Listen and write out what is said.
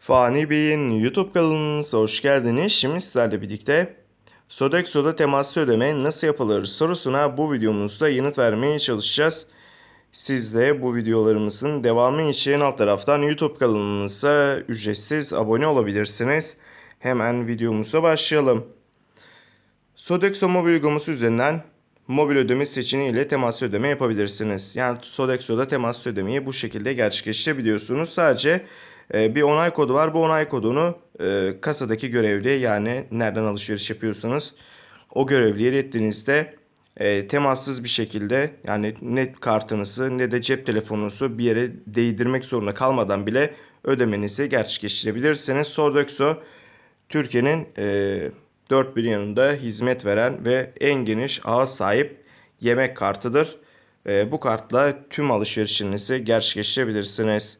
Fani Bey'in YouTube kanalınıza hoş geldiniz. Şimdi sizlerle birlikte Sodexo'da temaslı ödeme nasıl yapılır sorusuna bu videomuzda yanıt vermeye çalışacağız. Siz de bu videolarımızın devamı için alt taraftan YouTube kanalımıza ücretsiz abone olabilirsiniz. Hemen videomuza başlayalım. Sodexo mobil uygulaması üzerinden mobil ödeme seçeneğiyle temaslı ödeme yapabilirsiniz. Yani Sodexo'da temaslı ödemeyi bu şekilde gerçekleştirebiliyorsunuz. Sadece bir onay kodu var. Bu onay kodunu e, kasadaki görevli yani nereden alışveriş yapıyorsanız o görevliye ilettiğinizde e, temassız bir şekilde yani ne kartınızı ne de cep telefonunuzu bir yere değdirmek zorunda kalmadan bile ödemenizi gerçekleştirebilirsiniz. Sodexo Türkiye'nin e, dört bir yanında hizmet veren ve en geniş ağa sahip yemek kartıdır. E, bu kartla tüm alışverişinizi gerçekleştirebilirsiniz.